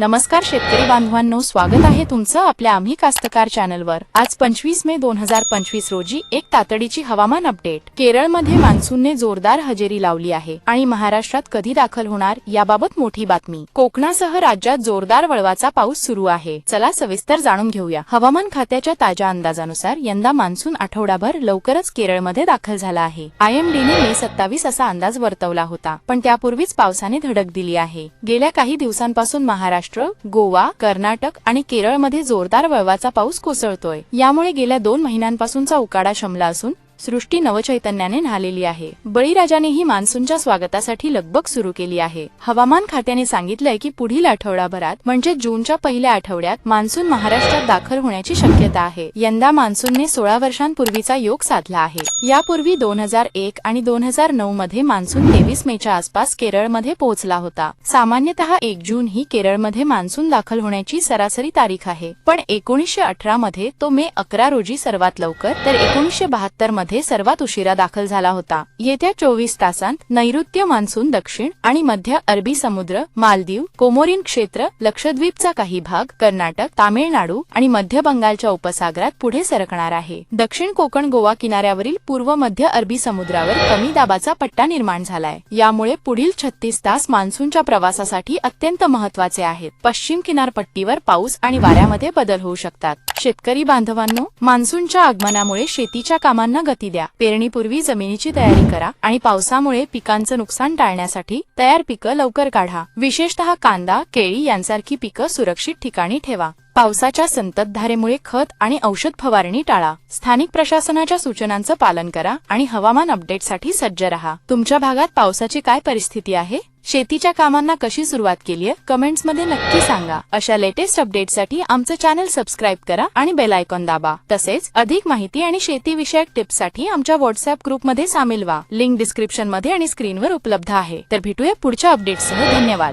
नमस्कार शेतकरी बांधवांनो स्वागत आहे तुमचं आपल्या आम्ही कास्तकार चॅनलवर. आज पंचवीस मे दोन हजार पंचवीस रोजी एक तातडीची हवामान अपडेट. केरळमध्ये मान्सूनने जोरदार हजेरी लावली आहे आणि महाराष्ट्रात कधी दाखल होणार याबाबत मोठी बातमी. कोकणासह राज्यात जोरदार वळवाचा पाऊस सुरू आहे. चला सविस्तर जाणून घेऊया. हवामान खात्याच्या ताज्या अंदाजानुसार यंदा मान्सून आठवडाभर लवकरच केरळमध्ये दाखल झाला आहे. आयएमडीने मे सत्तावीस असा अंदाज वर्तवला होता पण त्यापूर्वीच पावसाने धडक दिली आहे. गेल्या काही दिवसांपासून महाराष्ट्र गोवा कर्नाटक आणि केरळमध्ये जोरदार वळवाचा पाऊस कोसळतोय. यामुळे गेल्या दोन महिन्यांपासूनचा उकाडा शमला असून सृष्टी नवचैतन्याने न्हालेली आहे. बळीराजानेही मान्सूनच्या स्वागतासाठी लगबग सुरू केली आहे. हवामान खात्याने सांगितलंय की पुढील आठवडाभरात म्हणजे जूनच्या पहिल्या आठवड्यात मान्सून महाराष्ट्रात दाखल होण्याची शक्यता आहे. यंदा मान्सूनने सोळा वर्षांपूर्वीचा योग साधला आहे. यापूर्वी दोन हजार एक आणि दोन हजार नऊ मध्ये मान्सून तेवीस मेच्या आसपास केरळमध्ये पोहोचला होता. सामान्यतः एक जून ही केरळमध्ये मान्सून दाखल होण्याची सरासरी तारीख आहे. पण एकोणीसशे अठरा मध्ये तो मे अकरा रोजी सर्वात लवकर तर एकोणीसशे बहात्तरमध्ये सर्वात उशिरा दाखल झाला होता. येत्या चोवीस तासांत नैऋत्य मान्सून दक्षिण आणि मध्य अरबी समुद्र मालदीव कोमोरिन क्षेत्र लक्षद्वीपचा काही भाग कर्नाटक तामिळनाडू आणि मध्य बंगालच्या उपसागरात पुढे सरकणार आहे. दक्षिण कोकण गोवा किनाऱ्यावरील पूर्व मध्य अरबी समुद्रावर कमी दाबाचा पट्टा निर्माण झालाय. यामुळे पुढील छत्तीस तास मान्सूनच्या प्रवासासाठी अत्यंत महत्त्वाचे आहेत. पश्चिम किनारपट्टीवर पाऊस आणि वाऱ्यामध्ये बदल होऊ शकतात. शेतकरी बांधवांनो मान्सूनच्या आगमनामुळे शेतीच्या कामांना गती द्या. पेरणीपूर्वी जमिनीची तयारी करा आणि पावसामुळे पिकांचं नुकसान टाळण्यासाठी तयार पिकं लवकर काढा. विशेषतः कांदा केळी यांसारखी पिकं सुरक्षित ठिकाणी ठेवा. पावसाच्या संततधारेमुळे खत आणि औषध फवारणी टाळा. स्थानिक प्रशासनाच्या सूचनांचं पालन करा आणि हवामान अपडेटसाठी सज्ज रहा. तुमच्या भागात पावसाची काय परिस्थिती आहे? शेतीच्या कामांना कशी सुरुवात केली आहे? कमेंट्समध्ये नक्की सांगा. अशा लेटेस्ट अपडेटसाठी आमचं चॅनल सबस्क्राईब करा आणि बेल आयकॉन दाबा. तसेच अधिक माहिती आणि शेतीविषयक टिप्ससाठी आमच्या व्हॉट्सअप ग्रुपमध्ये सामील व्हा. लिंक डिस्क्रिप्शनमध्ये आणि स्क्रीनवर उपलब्ध आहे. तर भेटूया पुढच्या अपडेटसह. धन्यवाद.